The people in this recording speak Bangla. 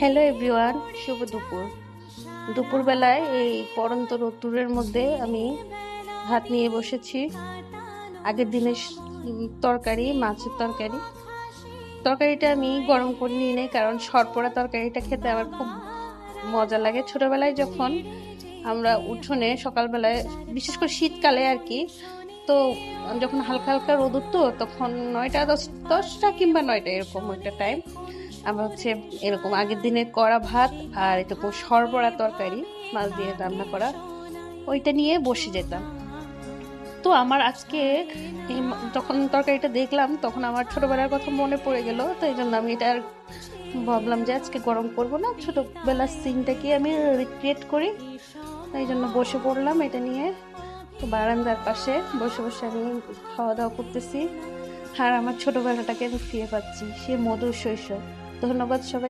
হ্যালো এভরিওয়ান শুভ দুপুর। দুপুরবেলায় এই পরন্ত রোদ্দুরের মধ্যে আমি ভাত নিয়ে বসেছি। আগের দিনের তরকারি, মাছের তরকারি। তরকারিটা আমি গরম করে নিয়ে নেই কারণ সরপড়া তরকারিটা খেতে আমার খুব মজা লাগে। ছোটবেলায় যখন আমরা উঠোনে সকালবেলায়, বিশেষ করে শীতকালে আর কি, তো যখন হালকা হালকা রোদ উঠতো তখন নয়টা দশ, দশটা কিংবা নয়টা এরকম একটা টাইম আমরা হচ্ছে এরকম আগের দিনে কড়া ভাত আর এরকম সরবরা তরকারি, মাছ দিয়ে রান্না করা, ওইটা নিয়ে বসে যেতাম। তো আমার আজকে এই যখন তরকারিটা দেখলাম, তখন আমার ছোটবেলার কথা মনে পড়ে গেল। তো এই জন্য আমি এটা আর ভাবলাম যে আজকে গরম করব না, ছোটবেলার সিনটাকে আমি রিক্রিয়েট করি। এই জন্য বসে পড়লাম এটা নিয়ে। তো বারান্দার পাশে বসে বসে আমি খাওয়া দাওয়া করতেছি। আর আমার ছোটবেলাটাকে আমি ফিরে পাচ্ছি, সে মধুর শৈশব। ধন্যবাদ সবাই।